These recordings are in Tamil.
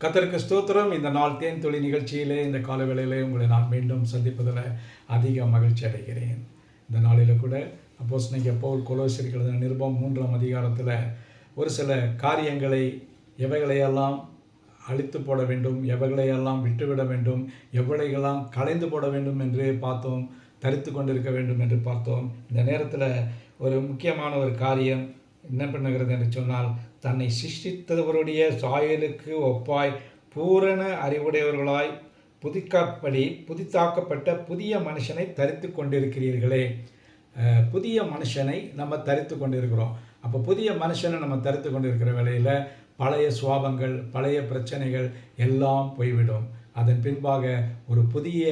கத்தருக்கு ஸ்தோத்திரம். இந்த நாள் தேன் தொழில் நிகழ்ச்சியிலே இந்த காலவேளையிலே உங்களை நான் மீண்டும் சந்திப்பதில் அதிக மகிழ்ச்சி அடைகிறேன். இந்த நாளில் கூட அப்போஸ் நீங்கள் போல் கொலோசிரிகளது நிருபம் மூன்றாம் அதிகாரத்தில் ஒரு சில காரியங்களை எவைகளையெல்லாம் அழித்து போட வேண்டும் எவைகளையெல்லாம் விட்டுவிட வேண்டும் எவ்வளைகளெல்லாம் கலைந்து போட வேண்டும் என்று பார்த்தோம் தரித்து கொண்டிருக்க வேண்டும் என்று பார்த்தோம். இந்த நேரத்தில் ஒரு முக்கியமான ஒரு காரியம் என்ன பண்ணுகிறது என்று சொன்னால் தன்னை சிருஷ்டித்தவருடைய சாயலுக்கு ஒப்பாய் பூரண அறிவுடையவர்களாய் புதிக்கப்படி புதித்தாக்கப்பட்ட புதிய மனுஷனை தரித்து கொண்டிருக்கிறீர்களே. புதிய மனுஷனை நம்ம தரித்து கொண்டிருக்கிறோம். அப்போ புதிய மனுஷனை நம்ம தரித்து கொண்டிருக்கிற வேலையில் பழைய சுவாபங்கள் பழைய பிரச்சனைகள் எல்லாம் போய்விடும். அதன் பின்பாக ஒரு புதிய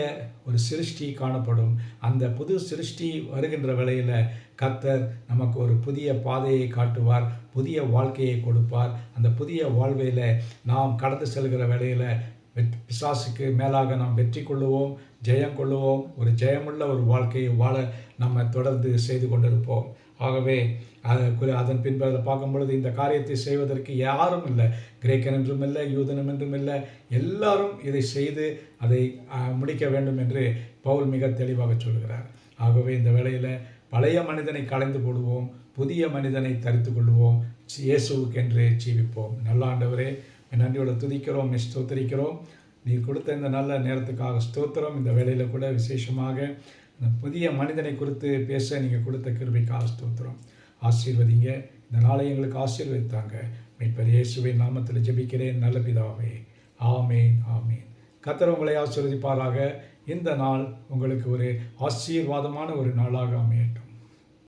ஒரு சிருஷ்டி காணப்படும். அந்த புது சிருஷ்டி வருகின்ற வேளையில் கர்த்தர் நமக்கு ஒரு புதிய பாதையை காட்டுவார் புதிய வாழ்க்கையை கொடுப்பார். அந்த புதிய வாழ்வையில் நாம் கடந்து செல்கிற வேளையில் வெற்றி பிசாசுக்கு மேலாக நாம் வெற்றி கொள்ளுவோம் ஜெயம் கொள்ளுவோம். ஒரு ஜெயமுள்ள ஒரு வாழ்க்கையை வாழ நம்ம தொடர்ந்து செய்து கொண்டிருப்போம். ஆகவே அது குறி- அதன் பின்பு அதில் பார்க்கும் பொழுது இந்த காரியத்தை செய்வதற்கு யாரும் இல்லை. கிரேக்கன் என்றும் இல்லை யூதனம் என்றும் இல்லை எல்லாரும் இதை செய்து அதை முடிக்க வேண்டும் என்று பவுல் மிக தெளிவாக சொல்கிறார். ஆகவே இந்த வேளையில் பழைய மனிதனை களைந்து போடுவோம் புதிய மனிதனை தரித்து கொள்வோம் சி- இயேசுவுக்கென்று ஜீவிப்போம். நல்ல ஆண்டவரே நன்றியோட துதிக்கிறோம் உம்மை ஸ்தோத்தரிக்கிறோம். நீ கொடுத்த இந்த நல்ல நேரத்துக்காக ஸ்தோத்திரம். இந்த வேளையில் கூட விசேஷமாக இந்த புதிய மனிதனை குறித்து பேச நீங்கள் கொடுத்த கிருபைக்காக ஆஸ்தோத்திரம். ஆசீர்வதிங்க. இந்த நாளை எங்களுக்கு ஆசீர்வதித்தாங்க. மீட்பர் இயேசுவை நாமத்தில் ஜெபிக்கிறேன். நல்ல பிதாவே. ஆமேன் ஆமேன். கத்தர் உங்களை ஆசீர்வதிப்பாராக. இந்த நாள் உங்களுக்கு ஒரு ஆசீர்வாதமான ஒரு நாளாக அமையட்டும்.